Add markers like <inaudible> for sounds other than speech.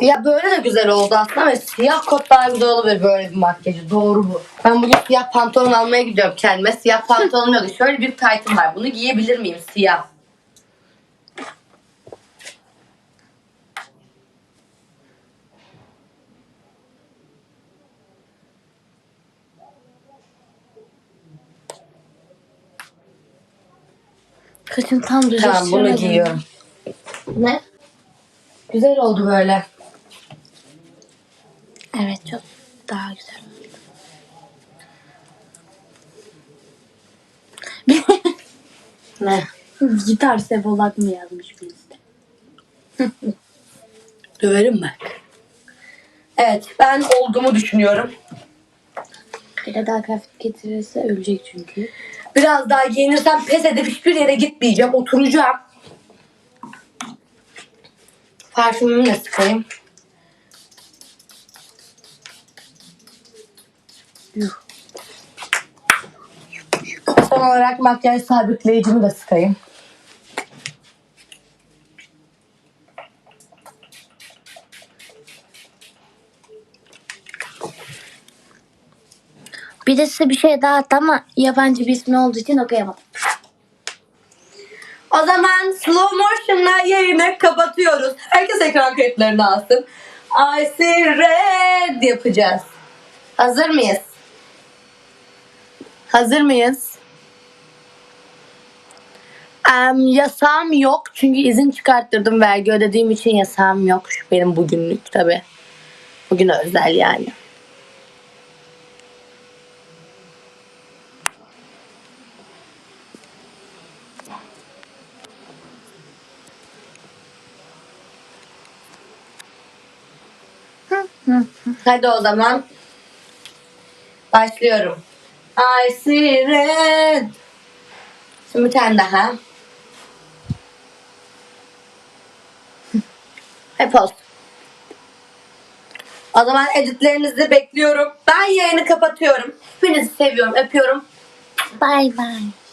Ya böyle de güzel oldu aslında ve siyah kot daha güzel olabilir böyle bir makyajı. Doğru bu. Ben bugün siyah pantolon almaya gidiyorum kendime. Siyah pantolonum yok. Şöyle bir taytım var. Bunu giyebilir miyim siyah? Kaşın tam düz. Tamam bunu giyiyorum. Ne? Güzel oldu böyle. Evet çok daha güzel. <laughs> Ne? Gitar sebolak mı yazmış birisi? <laughs> Döverim ben. Evet ben olduğumu düşünüyorum. Bir de daha kıyafet getirirse ölecek çünkü. Biraz daha giyinirsem pes edip hiçbir yere gitmeyeceğim. Oturacağım. Parfümümü de sıkayım. Yuh. Son olarak makyaj sabitleyicimi de sıkayım. Bir de size bir şey daha attı ama yabancı bir ismi olduğu için okuyamadım. O zaman slow motion'la yayını kapatıyoruz. Ekran kayıtlarını alsın. I see red yapacağız. Hazır mıyız? Hazır mıyız? Em, yasağım yok çünkü izin çıkarttırdım vergi ödediğim için yasağım yok. Benim bugünlük tabi. Bugün özel yani. Hadi o zaman. Başlıyorum. I see red. Şimdi bir tane daha. Hep olsun. O zaman editlerinizi bekliyorum. Ben yayını kapatıyorum. Hepinizi seviyorum, öpüyorum. Bye bye.